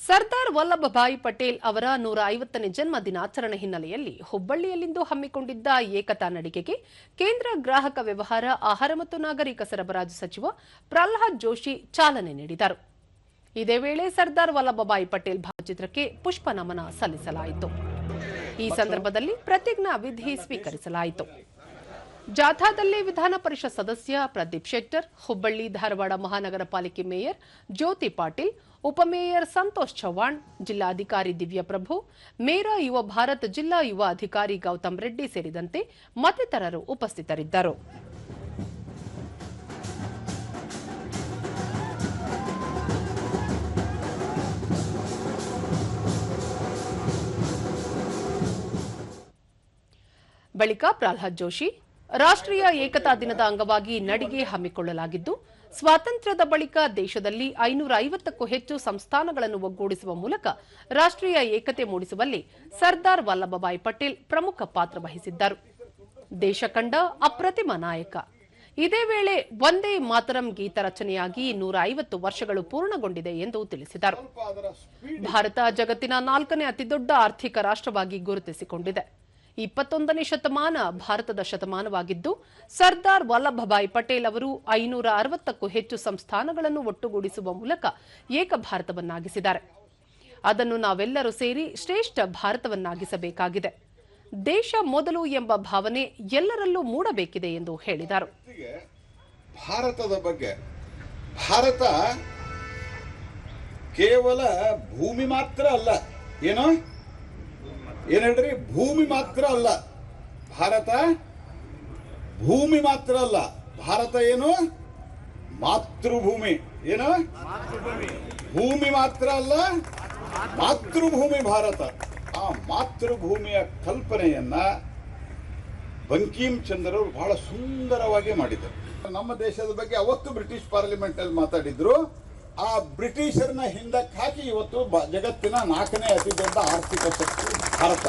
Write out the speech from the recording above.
ಸರ್ದಾರ್ ವಲ್ಲಭಭಾಯಿ ಪಟೇಲ್ ಅವರ ನೂರ ಐವತ್ತನೇ ಜನ್ಮ ದಿನಾಚರಣೆ ಹಿನ್ನೆಲೆಯಲ್ಲಿ ಹುಬ್ಬಳ್ಳಿಯಲ್ಲಿಂದು ಹಮ್ಮಿಕೊಂಡಿದ್ದ ಏಕತಾ ನಡಿಗೆಗೆ ಕೇಂದ್ರ ಗ್ರಾಹಕ ವ್ಯವಹಾರ ಆಹಾರ ಮತ್ತು ನಾಗರಿಕ ಸರಬರಾಜು ಸಚಿವ ಪ್ರಹ್ಲಾದ್ ಜೋಶಿ ಚಾಲನೆ ನೀಡಿದರು. ಇದೇ ವೇಳೆ ಸರ್ದಾರ್ ವಲ್ಲಭಭಾಯಿ ಪಟೇಲ್ ಭಾವಚಿತ್ರಕ್ಕೆ ಪುಷ್ಪ ನಮನ ಸಲ್ಲಿಸಲಾಯಿತು. ಈ ಸಂದರ್ಭದಲ್ಲಿ ಪ್ರತಿಜ್ಞಾ ವಿಧಿ ಸ್ವೀಕರಿಸಲಾಯಿತು. ಜಾಥಾದಲ್ಲಿ ವಿಧಾನ ಪರಿಷತ್ ಸದಸ್ಯ ಪ್ರದೀಪ್ ಶೆಟ್ಟರ್, ಹುಬ್ಬಳ್ಳಿ ಧಾರವಾಡ ಮಹಾನಗರ ಪಾಲಿಕೆ ಮೇಯರ್ ಜ್ಯೋತಿ ಪಾಟೀಲ್ ಉಪಮೇಯರ್ ಸಂತೋಷ್ ಚವ್ಹಾಣ್, ಜಿಲ್ಲಾಧಿಕಾರಿ ದಿವ್ಯಪ್ರಭು ಮೇರಾ ಯುವ ಭಾರತ್ ಜಿಲ್ಲಾ ಯುವ ಅಧಿಕಾರಿ ಗೌತಮ್ ರೆಡ್ಡಿ ಸೇರಿದಂತೆ ಮತ್ತಿತರರು ಉಪಸ್ಥಿತರಿದ್ದರು. ಬಳಿಕ ಪ್ರಹ್ಲಾದ್ ಜೋಶಿ ರಾಷ್ಟ್ರೀಯ ಏಕತಾ ದಿನದ ಅಂಗವಾಗಿ ನಡಿಗೆ ಹಮ್ಮಿಕೊಳ್ಳಲಾಗಿದ್ದು, ಸ್ವಾತಂತ್ರ್ಯದ ಬಳಿಕ ದೇಶದಲ್ಲಿ ಐನೂರ ಐವತ್ತಕ್ಕೂ ಹೆಚ್ಚು ಸಂಸ್ಥಾನಗಳನ್ನು ಒಗ್ಗೂಡಿಸುವ ಮೂಲಕ ರಾಷ್ಟ್ರೀಯ ಏಕತೆ ಮೂಡಿಸುವಲ್ಲಿ ಸರ್ದಾರ್ ವಲ್ಲಭಭಾಯಿ ಪಟೇಲ್ ಪ್ರಮುಖ ಪಾತ್ರ ವಹಿಸಿದ್ದರು. ದೇಶ ಕಂಡ ಅಪ್ರತಿಮ ನಾಯಕ. ಇದೇ ವೇಳೆ ಒಂದೇ ಮಾತರಂ ಗೀತ ರಚನೆಯಾಗಿ ನೂರ ಐವತ್ತು ವರ್ಷಗಳು ಪೂರ್ಣಗೊಂಡಿದೆ ಎಂದು ತಿಳಿಸಿದರು. ಭಾರತ ಜಗತ್ತಿನ ನಾಲ್ಕನೇ ಅತಿದೊಡ್ಡ ಆರ್ಥಿಕ ರಾಷ್ಟ್ರವಾಗಿ ಗುರುತಿಸಿಕೊಂಡಿದೆ. ಇಪ್ಪತ್ತೊಂದನೇ ಶತಮಾನ ಭಾರತದ ಶತಮಾನವಾಗಿದ್ದು, ಸರ್ದಾರ್ ವಲ್ಲಭಭಾಯಿ ಪಟೇಲ್ ಅವರು ಐನೂರ ಅರವತ್ತಕ್ಕೂ ಹೆಚ್ಚು ಸಂಸ್ಥಾನಗಳನ್ನು ಒಟ್ಟುಗೂಡಿಸುವ ಮೂಲಕ ಏಕ ಭಾರತವನ್ನಾಗಿಸಿದ್ದಾರೆ. ಅದನ್ನು ನಾವೆಲ್ಲರೂ ಸೇರಿ ಶ್ರೇಷ್ಠ ಭಾರತವನ್ನಾಗಿಸಬೇಕಾಗಿದೆ. ದೇಶ ಮೊದಲು ಎಂಬ ಭಾವನೆ ಎಲ್ಲರಲ್ಲೂ ಮೂಡಬೇಕಿದೆ ಎಂದು ಹೇಳಿದರು. ಭಾರತದ ಬಗ್ಗೆ, ಭಾರತ ಕೇವಲ ಭೂಮಿ ಮಾತ್ರ ಅಲ್ಲ, ಏನು? ಏನ್ ಹೇಳ್ರಿ ಭೂಮಿ ಮಾತ್ರ ಅಲ್ಲ. ಭಾರತ ಭೂಮಿ ಮಾತ್ರ ಅಲ್ಲ. ಭಾರತ ಏನು? ಮಾತೃಭೂಮಿ. ಏನು? ಭೂಮಿ ಮಾತ್ರ ಅಲ್ಲ. ಮಾತೃಭೂಮಿ ಭಾರತ. ಆ ಮಾತೃಭೂಮಿಯ ಕಲ್ಪನೆಯನ್ನ ಬಂಕಿಂ ಅವರು ಬಹಳ ಸುಂದರವಾಗಿ ಮಾಡಿದರು. ನಮ್ಮ ದೇಶದ ಬಗ್ಗೆ ಅವತ್ತು ಬ್ರಿಟಿಷ್ ಪಾರ್ಲಿಮೆಂಟ್ ಅಲ್ಲಿ ಮಾತಾಡಿದ್ರು. ಆ ಬ್ರಿಟಿಷರ್ನ ಹಿಂದಕ್ಕೆ ಹಾಕಿ ಇವತ್ತು ಜಗತ್ತಿನ ನಾಲ್ಕನೇ ಅತಿ ದೊಡ್ಡ ಆರ್ಥಿಕ ಶಕ್ತಿ ಭಾರತ.